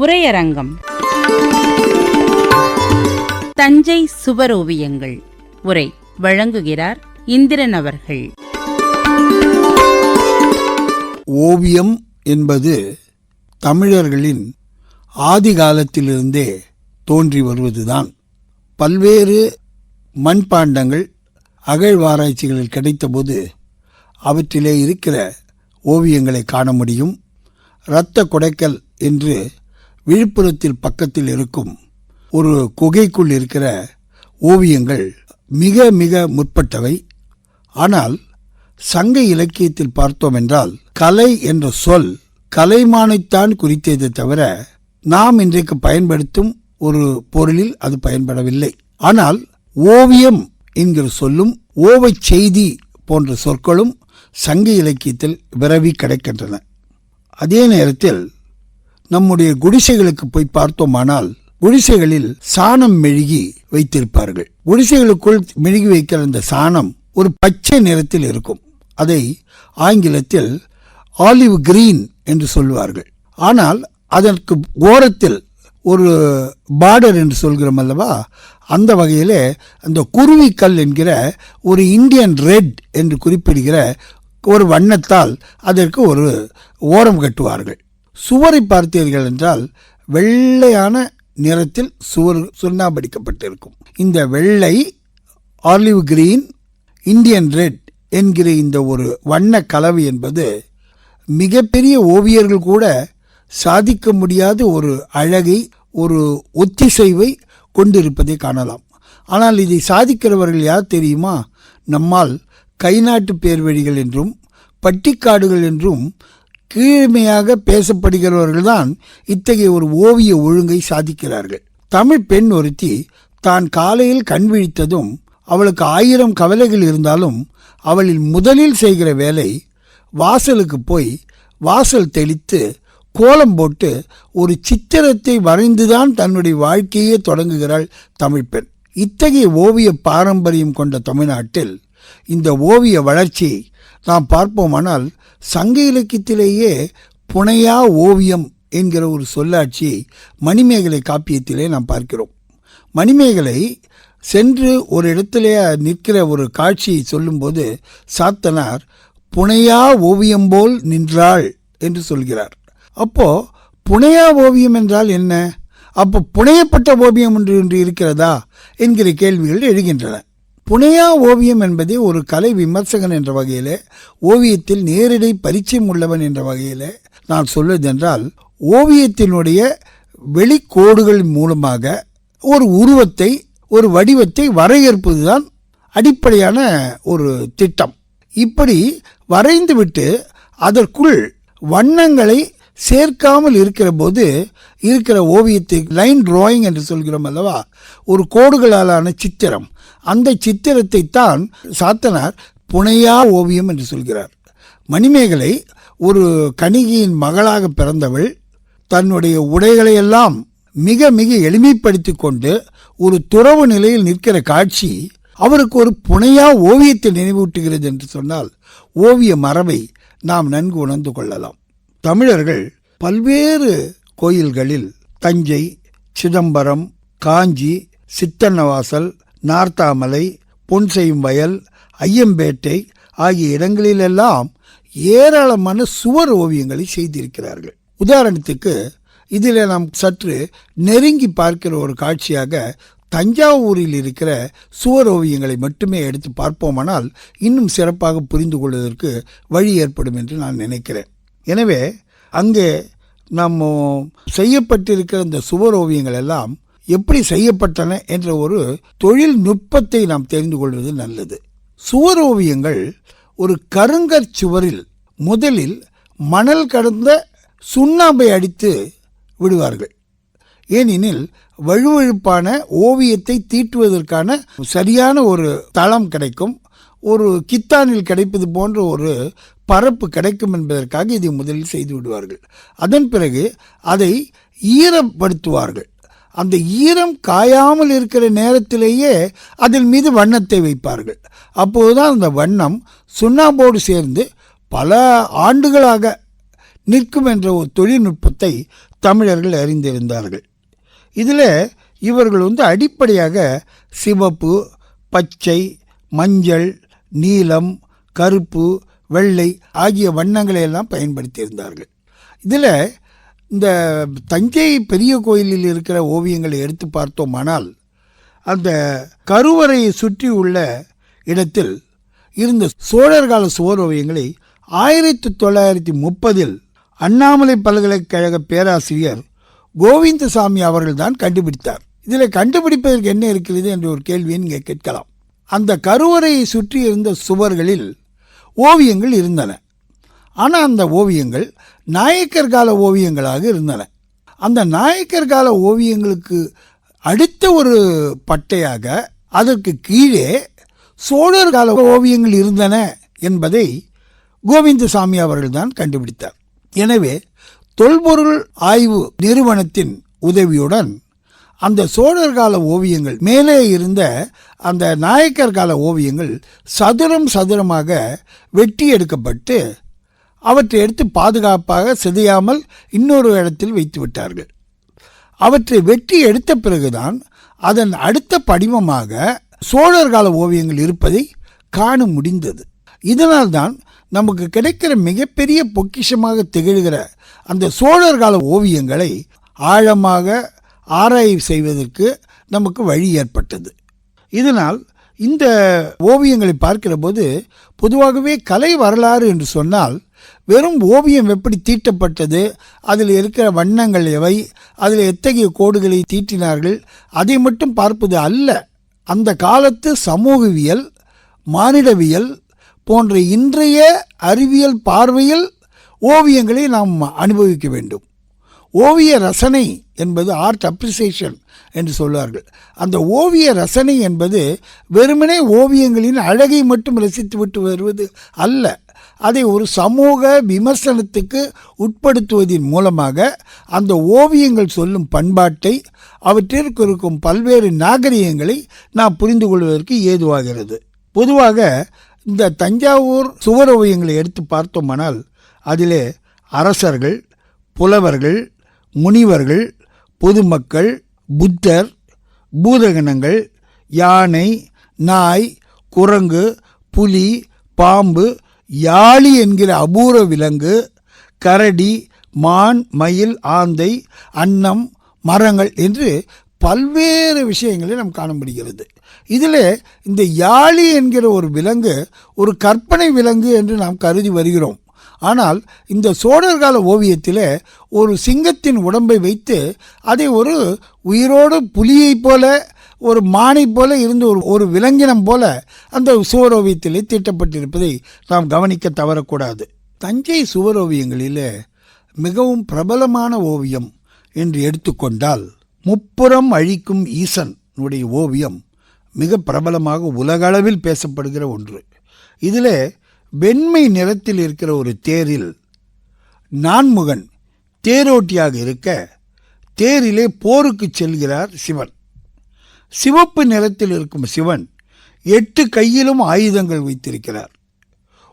உரையரங்கம். தஞ்சை சுவரோவியங்கள். உரை வழங்குகிறார் இந்திரன் அவர்கள். ஓவியம் என்பது தமிழர்களின் ஆதி காலத்திலிருந்தே தோன்றி வருவதுதான். பல்வேறு மண்பாண்டங்கள் அகழ்வாராய்ச்சிகளில் கிடைத்தபோது அவற்றிலே இருக்கிற ஓவியங்களை காண முடியும். இரத்த கொடைக்கல் என்று விழுப்புரத்தில் பக்கத்தில் இருக்கும் ஒரு குகைக்குள் இருக்கிற ஓவியங்கள் மிக மிக முற்பட்டவை. ஆனால் சங்க இலக்கியத்தில் பார்த்தோம் என்றால் கலை என்ற சொல் கலைமானைத்தான் குறித்ததை தவிர நாம் இன்றைக்கு பயன்படுத்தும் ஒரு பொருளில் அது பயன்படவில்லை. ஆனால் ஓவியம் என்கிற சொல்லும் ஓவைச் செய்தி போன்ற சொற்களும் சங்க இலக்கியத்தில் விரவி கிடைக்கின்றன. அதே நேரத்தில் நம்முடைய குடிசைகளுக்கு போய் பார்த்தோமானால் குடிசைகளில் சாணம் மெழுகி வைத்திருப்பார்கள். குடிசைகளுக்குள் மெழுகி வைக்கிற அந்த சாணம் ஒரு பச்சை நிறத்தில் இருக்கும். அதை ஆங்கிலத்தில் ஆலிவ் கிரீன் என்று சொல்வார்கள். ஆனால் அதற்கு ஓரத்தில் ஒரு பார்டர் என்று சொல்கிறோம் அல்லவா அந்த வகையிலே அந்த குருவிக்கல் என்கிற ஒரு இந்தியன் ரெட் என்று குறிப்பிடுகிற ஒரு வண்ணத்தால் அதற்கு ஒரு ஓரம் கட்டுவார்கள். சுவரை பார்த்தீர்கள் என்றால் வெள்ளையான நிறத்தில் சுவர் சுண்ணாம்படிக்கப்பட்டிருக்கும் இந்த வெள்ளை ஆலிவ் கிரீன் இந்தியன் ரெட் என்கிற இந்த ஒரு வண்ண கலவை என்பது மிகப்பெரிய ஓவியர்கள் கூட சாதிக்க முடியாத ஒரு அழகை ஒரு ஒத்திசைவை கொண்டிருப்பதை காணலாம். ஆனால் இதை சாதிக்கிறவர்கள் யார் தெரியுமா? நம்மால் கைநாட்டு பேர்வழிகள் என்றும் பட்டிக்காடுகள் என்றும் கீழ்மையாக பேசப்படுகிறவர்கள்தான் இத்தகைய ஒரு ஓவிய ஒழுங்கை சாதிக்கிறார்கள். தமிழ் பெண் ஒருத்தி தான் காலையில் கண் விழித்ததும் அவளுக்கு ஆயிரம் கவலைகள் இருந்தாலும் அவளில் முதலில் செய்கிற வேலை வாசலுக்கு போய் வாசல் தெளித்து கோலம் போட்டு ஒரு சித்திரத்தை வரைந்துதான் தன்னுடைய வாழ்க்கையே தொடங்குகிறாள் தமிழ் பெண். இத்தகைய ஓவிய பாரம்பரியம் கொண்ட தமிழ்நாட்டில் இந்த ஓவிய வளர்ச்சியை நாம் பார்ப்போமானால் சங்க இலக்கியத்திலேயே புனையா ஓவியம் என்கிற ஒரு சொல்லாட்சியை மணிமேகலை காப்பியத்திலே நாம் பார்க்கிறோம். மணிமேகலை சென்று ஒரு இடத்திலே நிற்கிற ஒரு காட்சியை சொல்லும்போது சாத்தனார் புனையா ஓவியம் போல் நின்றாள் என்று சொல்கிறார். அப்போ புனையா ஓவியம் என்றால் என்ன? அப்போ புனையப்பட்ட ஓவியம் ஒன்று இருக்கிறதா? என்கிற கேள்விகள் எழுகின்றன. புனையா ஓவியம் என்பதே ஒரு கலை விமர்சகன் என்ற வகையிலே ஓவியத்தில் நேரடி பரிச்சயம் உள்ளவன் என்ற வகையிலே நான் சொல்வதென்றால் ஓவியத்தினுடைய வெளிக்கோடுகள் மூலமாக ஒரு உருவத்தை ஒரு வடிவத்தை வரையறுப்பதுதான் அடிப்படையான ஒரு திட்டம். இப்படி வரைந்துவிட்டு அதற்குள் வண்ணங்களை சேர்க்காமல் இருக்கிற போது இருக்கிற ஓவியத்தை லைன் டிராயிங் என்று சொல்கிறோம் அல்லவா ஒரு கோடுகளாலான சித்திரம் அந்த சித்திரத்தை தான் சாத்தனார் புனையா ஓவியம் என்று சொல்கிறார். மணிமேகலை ஒரு கணிகையின் மகளாக பிறந்தவள் தன்னுடைய உடைகளையெல்லாம் மிக மிக எளிமைப்படுத்தி கொண்டு ஒரு துறவு நிலையில் நிற்கிற காட்சி அவருக்கு ஒரு புனையா ஓவியத்தை நினைவூட்டுகிறது என்று சொன்னால் ஓவிய மரபை நாம் நன்கு உணர்ந்து கொள்ளலாம். தமிழர்கள் பல்வேறு கோயில்களில் தஞ்சை சிதம்பரம் காஞ்சி சித்தன்னவாசல் நார்த்தாமலை பொன்செய்யும் வயல் ஐயம்பேட்டை ஆகிய இடங்களிலெல்லாம் ஏராளமான சுவர் ஓவியங்களை செய்திருக்கிறார்கள். உதாரணத்துக்கு இதில் நாம் சற்று நெருங்கி பார்க்கிற ஒரு காட்சியாக தஞ்சாவூரில் இருக்கிற சுவர் ஓவியங்களை மட்டுமே எடுத்து பார்ப்போமானால் இன்னும் சிறப்பாக புரிந்து கொள்வதற்கு வழி ஏற்படும் என்று நான் நினைக்கிறேன். எனவே அங்கே நம்ம செய்யப்பட்டிருக்கிற இந்த சுவர் ஓவியங்கள் எல்லாம் எப்படி செய்யப்பட்டன என்ற ஒரு தொழில்நுட்பத்தை நாம் தெரிந்து கொள்வது நல்லது. சுவர் ஓவியங்கள் ஒரு கருங்கற் சுவரில் முதலில் மணல் கடந்த சுண்ணாம்பை அடித்து விடுவார்கள். ஏனெனில் வழுவழுப்பான ஓவியத்தை தீட்டுவதற்கான சரியான ஒரு தளம் கிடைக்கும். ஒரு கித்தானில் கிடைப்பது போன்ற ஒரு பரப்பு கிடைக்கும் என்பதற்காக இதை முதலில் செய்து விடுவார்கள். அதன் பிறகு அதை ஈரப்படுத்துவார்கள். அந்த ஈரம் காயாமல் இருக்கிற நேரத்திலேயே அதன் மீது வண்ணத்தை வைப்பார்கள். அப்போதுதான் அந்த வண்ணம் சுண்ணாம்போடு சேர்ந்து பல ஆண்டுகளாக நிற்கும் என்ற ஒரு தொழில்நுட்பத்தை தமிழர்கள் அறிந்திருந்தார்கள். இதில் இவர்கள் வந்து அடிப்படையாக சிவப்பு பச்சை மஞ்சள் நீலம் கருப்பு வெள்ளை ஆகிய வண்ணங்களை எல்லாம் பயன்படுத்தியிருந்தார்கள். இதில் இந்த தஞ்சை பெரிய கோயிலில் இருக்கிற ஓவியங்களை எடுத்து பார்த்தோமானால் அந்த கருவறையை சுற்றி உள்ள இடத்தில் இருந்த சோழர் கால சுவர் ஓவியங்களை ஆயிரத்தி தொள்ளாயிரத்தி முப்பதில் அண்ணாமலை பல்கலைக்கழக பேராசிரியர் கோவிந்தசாமி அவர்கள்தான் கண்டுபிடித்தார். இதில் கண்டுபிடிப்பதற்கு என்ன இருக்கிறது என்ற ஒரு கேள்வியை நீங்கள் கேட்கலாம். அந்த கருவறையை சுற்றி இருந்த சுவர்களில் ஓவியங்கள் இருந்தன. ஆனால் அந்த ஓவியங்கள் நாயக்கர் கால ஓவியங்களாக இருந்தன. அந்த நாயக்கர் கால ஓவியங்களுக்கு அடுத்த ஒரு பட்டையாக அதற்கு கீழே சோழர் கால ஓவியங்கள் இருந்தன என்பதை கோவிந்தசாமி அவர்கள்தான் கண்டுபிடித்தார். எனவே தொல்பொருள் ஆய்வு நிறுவனத்தின் உதவியுடன் அந்த சோழர் கால ஓவியங்கள் மேலே இருந்த அந்த நாயக்கர் கால ஓவியங்கள் சதுரம் சதுரமாக வெட்டி எடுக்கப்பட்டு அவற்றை எடுத்து பாதுகாப்பாக சிதையாமல் இன்னொரு இடத்தில் வைத்து விட்டார்கள் அவற்றை வெட்டி எடுத்த பிறகுதான் அதன் அடுத்த படிமமாக சோழர் கால ஓவியங்கள் இருப்பதை காண முடிந்தது. இதனால்தான் நமக்கு கிடைக்கிற மிகப்பெரிய பொக்கிஷமாக திகழ்கிற அந்த சோழர் கால ஓவியங்களை ஆழமாக ஆராய்வு செய்வதற்கு நமக்கு வழி ஏற்பட்டது. இதனால் இந்த ஓவியங்களை பார்க்கிற போது பொதுவாகவே கலை வரலாறு என்று சொன்னால் வெறும் ஓவியம் எப்படி தீட்டப்பட்டது? அதில் இருக்கிற வண்ணங்கள் எவை? அதில் எத்தகைய கோடுகளை தீட்டினார்கள்? அதை மட்டும் பார்ப்பது அல்ல. அந்த காலத்து சமூகவியல் மானிடவியல் போன்ற இன்றைய அறிவியல் பார்வையில் ஓவியங்களை நாம் அனுபவிக்க வேண்டும். ஓவிய ரசனை என்பது ஆர்ட் அப்ரிசியேஷன் என்று சொல்வார்கள். அந்த ஓவிய ரசனை என்பது வெறுமனே ஓவியங்களின் அழகை மட்டும் ரசித்துவிட்டு வருவது அல்ல. அதை ஒரு சமூக விமர்சனத்துக்கு உட்படுத்துவதன் மூலமாக அந்த ஓவியங்கள் சொல்லும் பண்பாட்டை அவற்றிற்கு இருக்கும் பல்வேறு நாகரிகங்களை நாம் புரிந்து கொள்வதற்கு ஏதுவாகிறது. பொதுவாக இந்த தஞ்சாவூர் சுவர் ஓவியங்களை எடுத்து பார்த்தோமானால் அதிலே அரசர்கள் புலவர்கள் முனிவர்கள் பொதுமக்கள் புத்தர் பூதகணங்கள் யானை நாய் குரங்கு புலி பாம்பு யாழி என்கிற அபூர்வ விலங்கு கரடி மான் மயில் ஆந்தை அன்னம் மரங்கள் என்று பல்வேறு விஷயங்களை நாம் காண முடிகிறது. இதில் இந்த யாழி என்கிற ஒரு விலங்கு ஒரு கற்பனை விலங்கு என்று நாம் கருதி வருகிறோம். ஆனால் இந்த சோழர் கால ஓவியத்தில் ஒரு சிங்கத்தின் உடம்பை வைத்து அதை ஒரு உயிரோடு புலியைப் போல ஒரு மானை போல இருந்து ஒரு ஒரு விலங்கினம் போல அந்த சுவரோவியத்திலே தீட்டப்பட்டிருப்பதை நாம் கவனிக்க தவறக்கூடாது. தஞ்சை சுவரோவியங்களில் மிகவும் பிரபலமான ஓவியம் என்று எடுத்துக்கொண்டால் முப்புறம் அழிக்கும் ஈசனுடைய ஓவியம் மிக பிரபலமாக உலகளவில் பேசப்படுகிற ஒன்று. இதில் வெண்மை நிறத்தில் இருக்கிற ஒரு தேரில் நான்முகன் தேரோட்டியாக இருக்க தேரிலே போருக்கு செல்கிறார் சிவன். சிவப்பு நிறத்தில் இருக்கும் சிவன் எட்டு கையிலும் ஆயுதங்கள் வைத்திருக்கிறார்.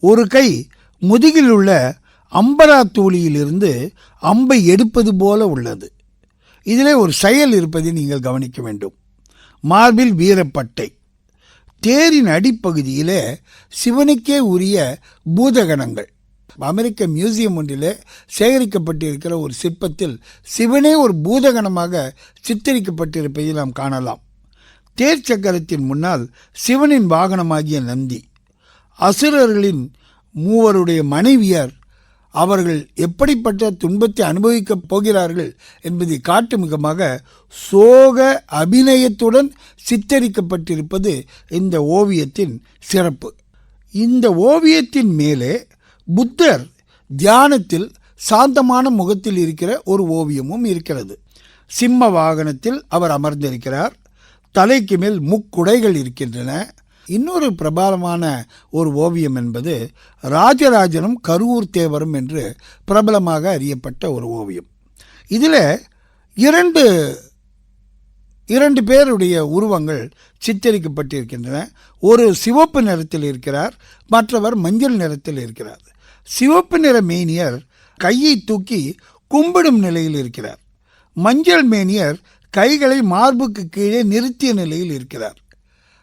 ஒரு கை முதுகில் உள்ள அம்பரா தூளியிலிருந்து அம்பை எடுப்பது போல உள்ளது. இதிலே ஒரு செயல் இருப்பதை நீங்கள் கவனிக்க வேண்டும். மார்பில் வீரப்பட்டை. தேரின் அடிப்பகுதியிலே சிவனுக்கே உரிய பூதகணங்கள். அமெரிக்க மியூசியம் ஒன்றிலே சேகரிக்கப்பட்டிருக்கிற ஒரு சிற்பத்தில் சிவனே ஒரு பூதகணமாக சித்தரிக்கப்பட்டிருப்பதை நாம் காணலாம். தேர் சக்கரத்தின் முன்னால் சிவனின் வாகனமாகிய நந்தி. அசுரர்களின் மூவருடைய மனைவியர் அவர்கள் எப்படிப்பட்ட துன்பத்தை அனுபவிக்கப் போகிறார்கள் என்பதை காட்டுமுகமாக சோக அபிநயத்துடன் சித்தரிக்கப்பட்டிருப்பது இந்த ஓவியத்தின் சிறப்பு. இந்த ஓவியத்தின் மேலே புத்தர் தியானத்தில் சாந்தமான முகத்தில் இருக்கிற ஒரு ஓவியமும் இருக்கிறது. சிம்ம வாகனத்தில் அவர் அமர்ந்திருக்கிறார். தலைக்கு மேல் முக்குடைகள் இருக்கின்றன. இன்னொரு பிரபலமான ஒரு ஓவியம் என்பது ராஜராஜனும் கருவூர் தேவரும் என்று பிரபலமாக அறியப்பட்ட ஒரு ஓவியம். இதில் இரண்டு இரண்டு பேருடைய உருவங்கள் சித்தரிக்கப்பட்டிருக்கின்றன. ஒரு சிவப்பு நிறத்தில் இருக்கிறார் மற்றவர் மஞ்சள் நிறத்தில் இருக்கிறார். சிவப்பு நிற மேனியர் கையை தூக்கி கும்பிடும் நிலையில் இருக்கிறார். மஞ்சள் மேனியர் கைகளை மார்புக்கு கீழே நிறுத்திய நிலையில் இருக்கிறார்.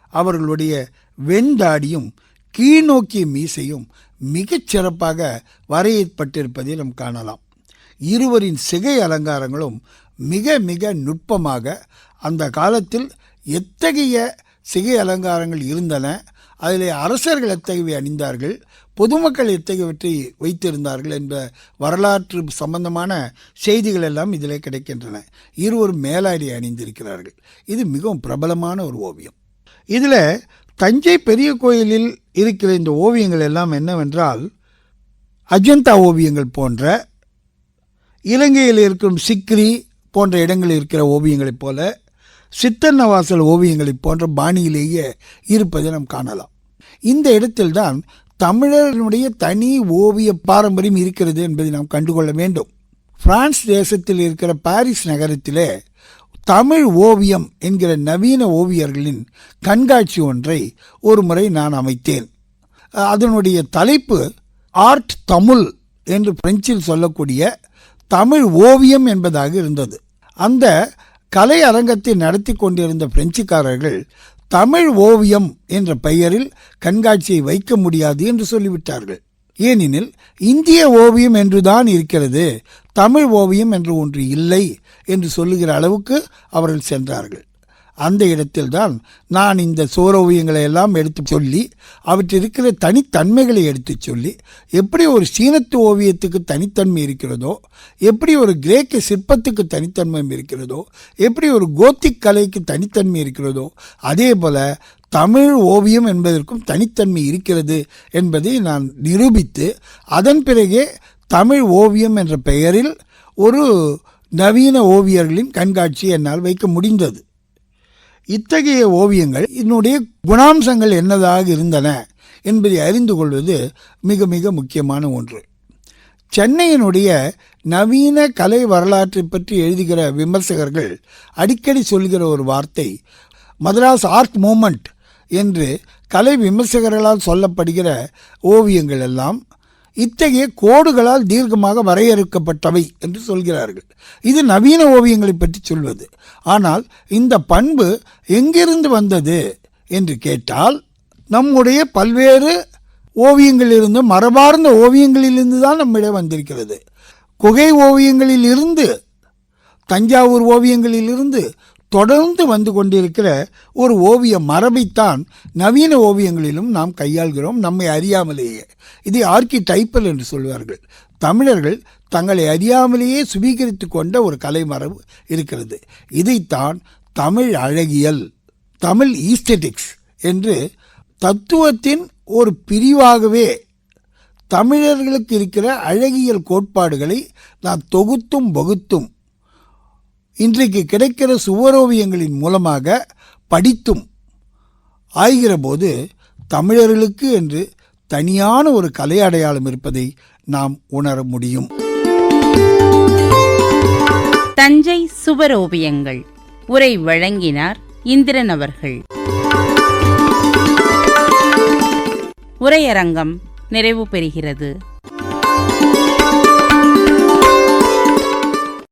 அவர்களுடைய வெண்தாடியும் கீழ்நோக்கிய மீசையும் மிகச் சிறப்பாக வரையப்பட்டிருப்பதை நாம் காணலாம். இருவரின் சிகை அலங்காரங்களும் மிக மிக நுட்பமாக அந்த காலத்தில் எத்தகைய சிகை அலங்காரங்கள் இருந்தன? அதில் அரசர்கள் எத்தகைய அணிந்தார்கள்? பொதுமக்கள் எத்தகையவற்றை வைத்திருந்தார்கள்? என்ற வரலாற்று சம்பந்தமான செய்திகள் எல்லாம் இதில் கிடைக்கின்றன. இருவரும் மேலாடை அணிந்திருக்கிறார்கள். இது மிகவும் பிரபலமான ஒரு ஓவியம். இதில் தஞ்சை பெரிய கோயிலில் இருக்கிற இந்த ஓவியங்கள் எல்லாம் என்னவென்றால் அஜந்தா ஓவியங்கள் போன்ற இலங்கையில் இருக்கும் சிக்ரி போன்ற இடங்களில் இருக்கிற ஓவியங்களைப் போல சித்தன்னவாசல் ஓவியங்களைப் போன்ற பாணியிலேயே இருப்பதை நாம் காணலாம். இந்த இடத்தில்தான் தமிழர்களுடைய தனி ஓவிய பாரம்பரியம் இருக்கிறது என்பதை நாம் கண்டுகொள்ள வேண்டும். பிரான்ஸ் தேசத்தில் இருக்கிற பாரிஸ் நகரத்திலே தமிழ் ஓவியம் என்கிற நவீன ஓவியர்களின் கண்காட்சி ஒன்றை ஒரு முறை நான் அமைத்தேன். அதனுடைய தலைப்பு ஆர்ட் தமிழ் என்று பிரெஞ்சில் சொல்லக்கூடிய தமிழ் ஓவியம் என்பதாக இருந்தது. அந்த கலை அரங்கத்தை நடத்தி கொண்டிருந்த பிரெஞ்சுக்காரர்கள் தமிழ் ஓவியம் என்ற பெயரில் கண்காட்சியை வைக்க முடியாது என்று சொல்லிவிட்டார்கள். ஏனெனில் இந்திய ஓவியம் என்றுதான் இருக்கிறது தமிழ் ஓவியம் என்று ஒன்று இல்லை என்று சொல்லுகிற அளவுக்கு அவர்கள் சென்றார்கள். அந்த இடத்தில்தான் நான் இந்த சோர ஓவியங்களை எல்லாம் எடுத்து சொல்லி அவற்றில் இருக்கிற தனித்தன்மைகளை எடுத்து சொல்லி எப்படி ஒரு சீனத்து ஓவியத்துக்கு தனித்தன்மை இருக்கிறதோ எப்படி ஒரு கிரேக்க சிற்பத்துக்கு தனித்தன்மை இருக்கிறதோ எப்படி ஒரு கோத்திக் கலைக்கு தனித்தன்மை இருக்கிறதோ அதே போல் தமிழ் ஓவியம் என்பதற்கும் தனித்தன்மை இருக்கிறது என்பதை நான் நிரூபித்து அதன் பிறகே தமிழ் ஓவியம் என்ற பெயரில் ஒரு நவீன ஓவியர்களின் கண்காட்சி என்னால் வைக்க முடிந்தது. இத்தகைய ஓவியங்கள் இதனுடைய குணாம்சங்கள் என்னதாக இருந்தன என்பதை அறிந்து கொள்வது மிக மிக முக்கியமான ஒன்று. சென்னையினுடைய நவீன கலை வரலாற்றை பற்றி எழுதுகிற விமர்சகர்கள் அடிக்கடி சொல்கிற ஒரு வார்த்தை மதராஸ் ஆர்ட் மூமெண்ட் என்று கலை விமர்சகர்களால் சொல்லப்படுகிற ஓவியங்கள் எல்லாம் இத்தகைய கோடுகளால் தீர்க்கமாக வரையறுக்கப்பட்டவை என்று சொல்கிறார்கள். இது நவீன ஓவியங்களை பற்றி சொல்வது. ஆனால் இந்த பண்பு எங்கிருந்து வந்தது என்று கேட்டால் நம்முடைய பல்வேறு ஓவியங்களிலிருந்து மரபார்ந்த ஓவியங்களிலிருந்து தான் நம்மிடம் வந்திருக்கிறது. குகை ஓவியங்களில் இருந்து தஞ்சாவூர் ஓவியங்களிலிருந்து தொடர்ந்து வந்து கொண்டிருக்கிற ஒரு ஓவிய மரபைத்தான் நவீன ஓவியங்களிலும் நாம் கையாள்கிறோம் நம்மை அறியாமலேயே. இதை ஆர்கி டைப்பல் என்று சொல்வார்கள். தமிழர்கள் தங்களை அறியாமலேயே சுவீகரித்து கொண்ட ஒரு கலை மரபு இருக்கிறது. இதைத்தான் தமிழ் அழகியல் தமிழ் ஈஸ்டெட்டிக்ஸ் என்று தத்துவத்தின் ஒரு பிரிவாகவே தமிழர்களுக்கு இருக்கிற அழகியல் கோட்பாடுகளை நாம் தொகுத்தும் வகுத்தும் இன்றைக்கு கிடைக்கிற சுவரோவியங்களின் மூலமாக படித்தும் ஆய்கிற போது தமிழர்களுக்கு என்று தனியான ஒரு கலை அடையாளம் இருப்பதை நாம் உணர முடியும். தஞ்சை சுவரோவியங்கள். உரை வழங்கினார் இந்திரன் அவர்கள். உரையரங்கம் நிறைவு பெறுகிறது.